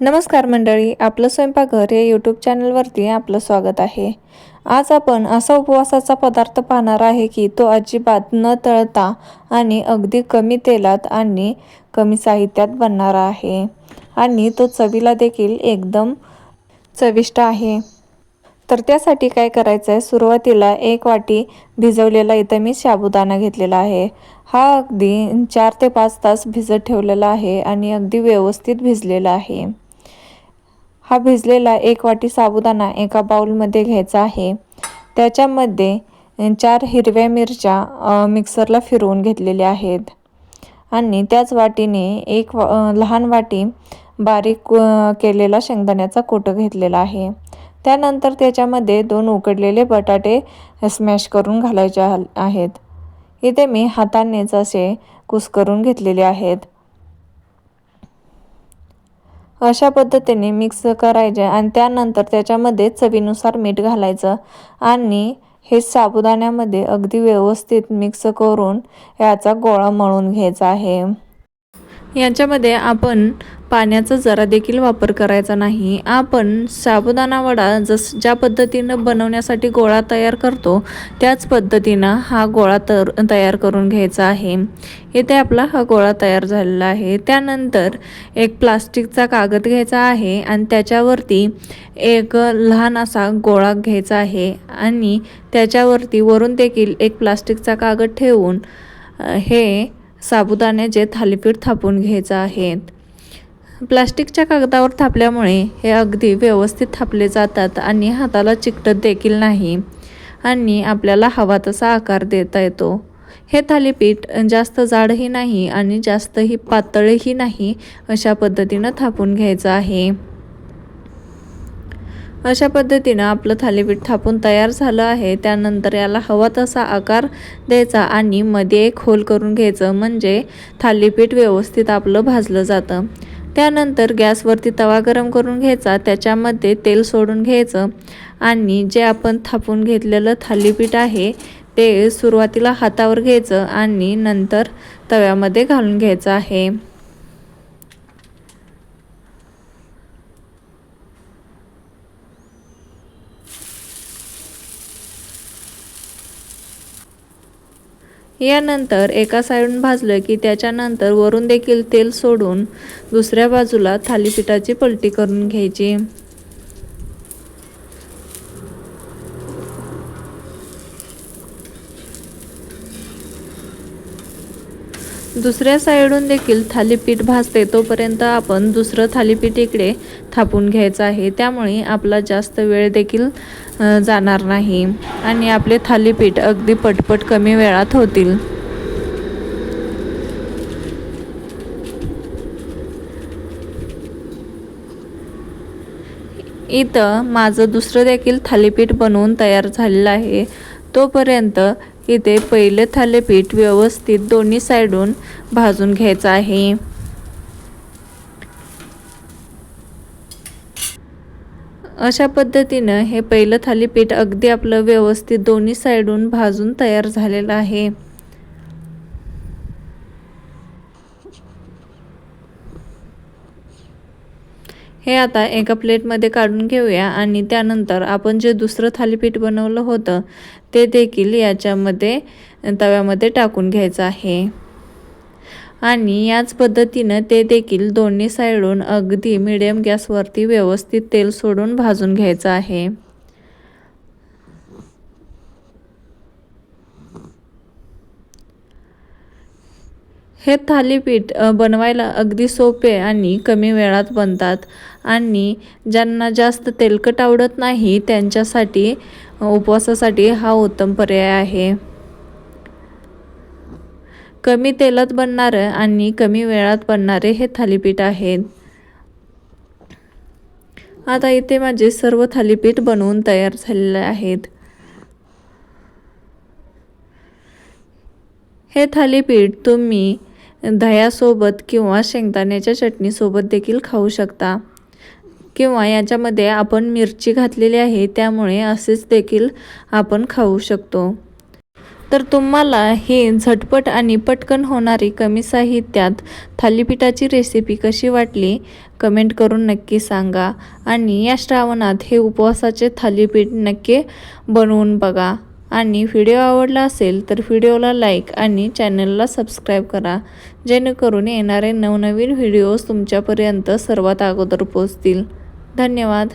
नमस्कार मंडळी आपलं स्वयंपाकघर या यूट्यूब चॅनलवरती आपलं स्वागत आहे. आज आपण असा उपवासाचा पदार्थ पाहणार आहे की तो अजिबात न तळता आणि अगदी कमी तेलात आणि कमी साहित्यात बनणारा आहे. आणि तो चवीला देखील एकदम चविष्ट आहे. तर त्यासाठी काय करायचं आहे सुरुवातीला एक वाटी भिजवलेला इथं मी साबुदाणा घेतलेला आहे. हा अगदी चार ते पाच तास भिजत ठेवलेला आहे आणि अगदी व्यवस्थित भिजलेला आहे. हा भिजलेला एक वाटी साबुदाणा एका बाउलमध्ये घ्यायचा आहे. त्याच्यामध्ये चार हिरव्या मिरच्या मिक्सरला फिरवून घेतलेल्या आहेत. आणि त्याच वाटीने एक वा लहान वाटी बारीक केलेला शेंगदाण्याचा कोट घेतलेला आहे. त्यानंतर त्याच्यामध्ये दोन उकडलेले बटाटे स्मॅश करून घालायचे आहेत. इथे मी हातानेच असे कुस्करून घेतलेले आहेत. अशा पद्धतीने मिक्स करायचे आणि त्यानंतर त्याच्यामध्ये चवीनुसार मीठ घालायचं आणि हे साबुदाण्यामध्ये अगदी व्यवस्थित मिक्स करून याचा गोळा मळून घ्यायचा आहे. याच्यामध्ये आपण पाण्याचा जरा देखील वापर करायचा नाही. आपण साबुदाणा वडा जस ज्या पद्धतीनं बनवण्यासाठी गोळा तयार करतो त्याच पद्धतीनं हा गोळा तर तयार करून घ्यायचा आहे. इथे आपला हा गोळा तयार झालेला आहे. त्यानंतर एक प्लास्टिकचा कागद घ्यायचा आहे आणि त्याच्यावरती एक लहान असा गोळा घ्यायचा आहे आणि त्याच्यावरती वरून देखील एक प्लास्टिकचा कागद ठेवून हे साबुदाण्याचे थालीपीठ थापून घ्यायचं आहे प्लास्टिकच्या कागदावर थापल्यामुळे हे अगदी व्यवस्थित थापले जातात आणि हाताला चिकटत देखील नाही आणि आपल्याला हवा तसा आकार देता येतो. हे थालीपीठ जास्त जाडही नाही आणि जास्तही पातळही नाही अशा पद्धतीनं थापून घ्यायचं आहे. अशा पद्धतीनं आपलं थालीपीठ थापून तयार झालं आहे. त्यानंतर याला हवा तसा आकार द्यायचा आणि मध्ये एक होल करून घ्यायचं म्हणजे थालीपीठ व्यवस्थित आपलं भाजलं जातं. त्यानंतर गॅसवरती तवा गरम करून घ्यायचा त्याच्यामध्ये तेल सोडून घ्यायचं आणि जे आपण थापून घेतलेलं थालीपीठ आहे ते सुरुवातीला हातावर घ्यायचं आणि नंतर तव्यामध्ये घालून घ्यायचं आहे. यानंतर एका साईडून भाजलं की त्याच्यानंतर वरून देखील तेल सोडून दुसऱ्या बाजूला थालीपीठाची पलटी करून घ्यायची. दुसऱ्या साईडून देखील थालीपीठ भाजते तोपर्यंत आपण दुसरं थालीपीठ इकडे थापून घ्यायचं आहे. त्यामुळे आपला जास्त वेळ देखील जाणार नाही आणि आपले थालीपीठ अगदी पटपट कमी वेळात होतील. इथं माझं दुसरं देखील थालीपीठ बनवून तयार झालेलं आहे. तोपर्यंत इथे पहिले थालीपीठ व्यवस्थित दोन्ही साईडून भाजून घ्यायचं आहे. अशा पद्धतीनं हे पहिलं थालीपीठ अगदी आपलं व्यवस्थित दोन्ही साईडून भाजून तयार झालेलं आहे. हे आता एका प्लेटमध्ये काढून घेऊया आणि त्यानंतर आपण जे दुसरं थालीपीठ बनवलं होतं ते देखील याच्यामध्ये तव्यामध्ये टाकून घ्यायचं आहे. आणि याच पद्धतीनं ते देखील दोन्ही साईडून अगदी मिडियम गॅसवरती व्यवस्थित तेल सोडून भाजून घ्यायचं आहे. हे थालीपीठ बनवायला अगदी सोपे आणि कमी वेळात बनतात. आणि ज्यांना जास्त तेलकट आवडत नाही त्यांच्यासाठी उपवासासाठी हा उत्तम पर्याय आहे. कमी तेलात बनणारं आणि कमी वेळात बनणारे हे थालीपीठ आहेत. आता इथे माझे सर्व थालीपीठ बनवून तयार झालेले आहेत. हे थालीपीठ तुम्ही दह्यासोबत किंवा शेंगदाण्याच्या चटणीसोबत देखील खाऊ शकता. किंवा याच्यामध्ये आपण मिरची घातलेली आहे त्यामुळे असेच देखील आपण खाऊ शकतो. तर तुम्हाला हे झटपट आणि पटकन होणारी कमी साहित्यात थालीपीठाची रेसिपी कशी वाटली कमेंट करून नक्की सांगा. आणि या श्रावणात हे उपवासाचे थालीपीठ नक्की बनवून बघा. आणि व्हिडिओ आवडला असेल तर व्हिडिओला लाईक आणि चॅनलला सबस्क्राईब करा. जेणेकरून येणारे नवनवीन व्हिडिओज तुमच्यापर्यंत सर्वात अगोदर पोचतील धन्यवाद.